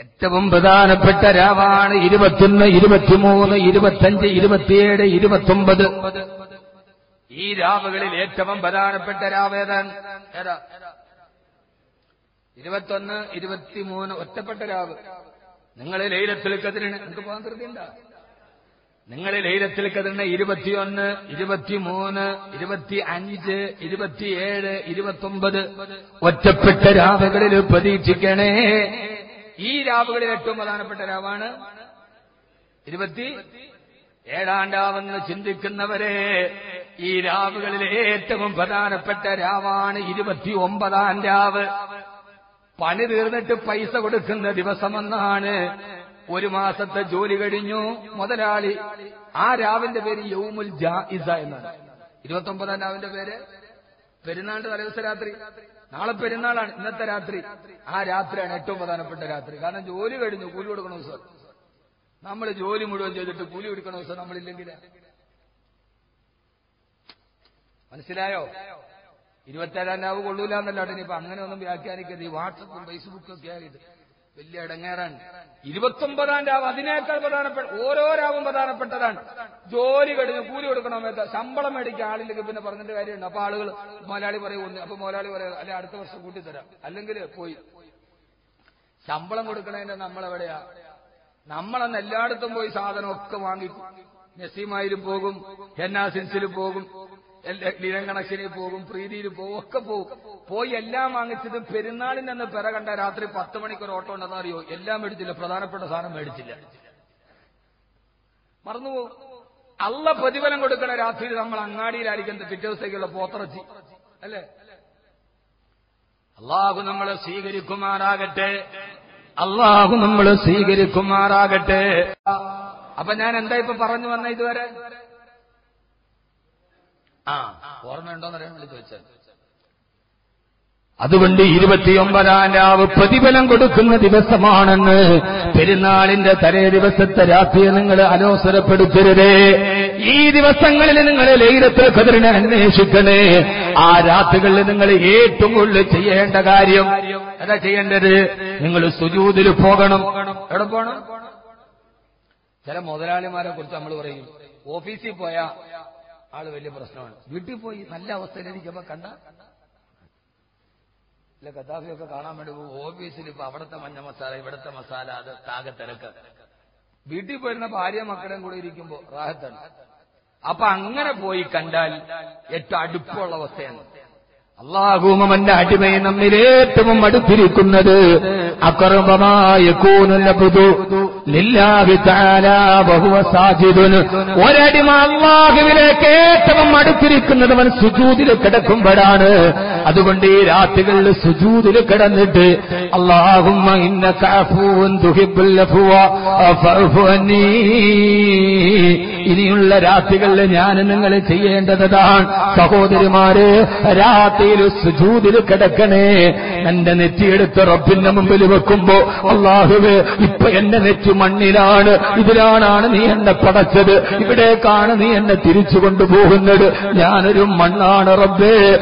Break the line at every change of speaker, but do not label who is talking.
ഏറ്റവും പ്രധാനപ്പെട്ട രാവാണ് ഇരുപത്തിയൊന്ന് ഇരുപത്തിമൂന്ന് ഇരുപത്തഞ്ച് ഇരുപത്തിയേഴ് ഇരുപത്തൊമ്പത്. ഈ രാവുകളിൽ ഏറ്റവും പ്രധാനപ്പെട്ട രാവ് ഏതാണ് ഏതാ? ഇരുപത്തൊന്ന് ഇരുപത്തിമൂന്ന് ഒറ്റപ്പെട്ട രാവ്. നിങ്ങൾ ലൈലത്തിൽ കതിരിന് നിങ്ങൾക്ക് പോകാൻ കൃതിയുണ്ട നിങ്ങൾ ലൈലത്തിൽ കതിരിന് ഇരുപത്തിയൊന്ന് ഇരുപത്തിമൂന്ന് ഇരുപത്തി അഞ്ച് ഇരുപത്തിയേഴ് ഇരുപത്തൊമ്പത് ഒറ്റപ്പെട്ട രാവുകളിൽ പ്രതീക്ഷിക്കണേ. ഈ രാവുകളിൽ ഏറ്റവും പ്രധാനപ്പെട്ട രാവാണ് ഇരുപത്തി ഏഴാണ്ടാവെന്ന് ചിന്തിക്കുന്നവരെ ഈ രാവുകളിൽ ഏറ്റവും പ്രധാനപ്പെട്ട രാവാണ് ഇരുപത്തി ഒമ്പതാം രാവ്. പണി തീർന്നിട്ട് പൈസ കൊടുക്കുന്ന ദിവസമെന്നാണ് ഒരു മാസത്തെ ജോലി കഴിഞ്ഞു മുതലാളി. ആ രാവിന്റെ പേര് യൗമുൽ ജാഇസ എന്നാണ്. ഇരുപത്തി ഒമ്പതാം രാവിന്റെ പേര് പെരുന്നാളിന്റെ തലേദിവസം രാത്രി. നാളെ പെരുന്നാളാണ് ഇന്നത്തെ രാത്രി. ആ രാത്രിയാണ് ഏറ്റവും പ്രധാനപ്പെട്ട രാത്രി. കാരണം ജോലി കഴിഞ്ഞു കൂലി കൊടുക്കണ ദിവസം. നമ്മൾ ജോലി മുഴുവൻ ചെയ്തിട്ട് കൂലി കൊടുക്കണ ദിവസം നമ്മളില്ലെങ്കിൽ മനസ്സിലായോ? ഇരുപത്തേഴാം രാവ് കൊള്ളൂല എന്നല്ലാട്ടെ ഇനിയിപ്പൊ അങ്ങനെ ഒന്നും വ്യാഖ്യാനിക്കരുത്. ഈ വാട്സപ്പും ഫേസ്ബുക്കും ഒക്കെ ആയിട്ട് വലിയ ഇടങ്ങേറാണ്. ഇരുപത്തൊമ്പതാം രാവ് അതിനേക്കാൾ പ്രധാനപ്പെട്ട ഓരോ രാവും പ്രധാനപ്പെട്ടതാണ്. ജോലി കഴിഞ്ഞ് കൂലി കൊടുക്കണം മേത്ത ശമ്പളം മേടിക്കുക ആളില്ലെങ്കിൽ പിന്നെ പറഞ്ഞിട്ട് കാര്യമുണ്ട്. അപ്പൊ ആളുകൾ മലയാളി പറയും ഒന്ന് അപ്പൊ മുതലാളി പറയും അല്ലെ അടുത്ത വർഷം കൂട്ടി തരാം. അല്ലെങ്കിൽ പോയി. ശമ്പളം കൊടുക്കണതിന്റെ നമ്മളെവിടെയാ? നമ്മളന്ന് എല്ലായിടത്തും പോയി സാധനമൊക്കെ വാങ്ങിക്കും. നസീമായിലും പോകും ഹെന്നാസിൻസിലും പോകും. ലീലം കണക്ഷനിൽ പോകും പ്രീതിയിൽ പോകും ഒക്കെ പോകും. പോയി എല്ലാം വാങ്ങിച്ചത് പെരുന്നാളിന്റെ അന്ന് പെര കണ്ട രാത്രി പത്ത് മണിക്ക് ഒരു ഓട്ടോ ഉണ്ടെന്ന് അറിയോ? എല്ലാം മേടിച്ചില്ല. പ്രധാനപ്പെട്ട സാധനം മേടിച്ചില്ല. മറന്നുപോകും. അള്ള പ്രതിഫലം കൊടുക്കുന്ന രാത്രി നമ്മൾ അങ്ങാടിയിലായിരിക്കും പിറ്റേ ദിവസത്തേക്കുള്ള പോത്തിറച്ചി. അല്ലേ? അള്ളാഹു നമ്മളെ സ്വീകരിക്കുമാറാകട്ടെ. അള്ളാഹു നമ്മളെ സ്വീകരിക്കുമാറാകട്ടെ. അപ്പൊ ഞാൻ എന്താ ഇപ്പൊ പറഞ്ഞു വന്ന ഇതുവരെ? ആ ഓർമ്മയുണ്ടോന്ന് അറിയാൻ വേണ്ടി ചോദിച്ചത്. അതുകൊണ്ട് ഇരുപത്തിയൊമ്പതാം രാവ് പ്രതിഫലം കൊടുക്കുന്ന ദിവസമാണെന്ന് പെരുന്നാളിന്റെ തലേ ദിവസത്തെ രാത്രിയെ നിങ്ങൾ അലോസരപ്പെടുത്തരുതേ. ഈ ദിവസങ്ങളിൽ നിങ്ങൾ ലൈലത്തിൽ കതിരിനെ അന്വേഷിക്കണേ. ആ രാത്രികളിൽ നിങ്ങൾ ഏറ്റവും കൂടുതൽ ചെയ്യേണ്ട കാര്യം എന്താ ചെയ്യേണ്ടത്. നിങ്ങൾ സുജൂതിൽ പോകണം. എവിടെ പോകണം ചില മുതലാളിമാരെ കുറിച്ച് നമ്മൾ പറയും. ഓഫീസിൽ പോയാ ആൾ വലിയ പ്രശ്നമാണ്. വീട്ടിൽ പോയി നല്ല അവസ്ഥയിലിരിക്കുമ്പോ കണ്ട ഇല്ല കത്താഫിയൊക്കെ കാണാൻ വേണ്ടി പോകും. ഓഫീസിൽ ഇപ്പൊ അവിടുത്തെ മഞ്ഞ മസാല ഇവിടുത്തെ മസാല അത് താകെ തിരക്ക്. വീട്ടിൽ പോയിരുന്ന ഭാര്യ മക്കളും കൂടെ ഇരിക്കുമ്പോ റാഹത്താണ്. അപ്പൊ അങ്ങനെ പോയി കണ്ടാൽ ഏറ്റവും അടുപ്പമുള്ള അവസ്ഥയാണ്. അള്ളാഹൂമന്റെ അടിമയെ നമ്മിൽ ഏറ്റവും അടുത്തിരിക്കുന്നത് അക്രമമായ കൂനല്ല പുതു ഒരടിമ അള്ളാഹുവിലേക്ക് ഏറ്റവും അടുത്തിരിക്കുന്നത് അവൻ സുജൂദിൽ കിടക്കുമ്പോഴാണ്. അതുകൊണ്ട് ഈ രാത്രികളിൽ സുജൂതിൽ കിടന്നിട്ട് അള്ളാഹുമ്മ ഇനിയുള്ള രാത്രികളിൽ ഞാൻ നിങ്ങൾ ചെയ്യേണ്ടതാണ്. സഹോദരിമാര് രാത്രിയിൽ സുജൂതിൽ കിടക്കണേ. എന്റെ നെറ്റിയെടുത്ത് റബ്ബിന്റെ മുമ്പിൽ വെക്കുമ്പോ അള്ളാഹുവേ ഇപ്പൊ എന്റെ നെറ്റി മണ്ണിലാണ്. ഇതിലാണാണ് നീ എന്നെ പടച്ചത്. ഇവിടേക്കാണ് നീ എന്നെ തിരിച്ചു കൊണ്ടുപോകുന്നത്. ഞാനൊരു മണ്ണാണ് റബ്ബേ.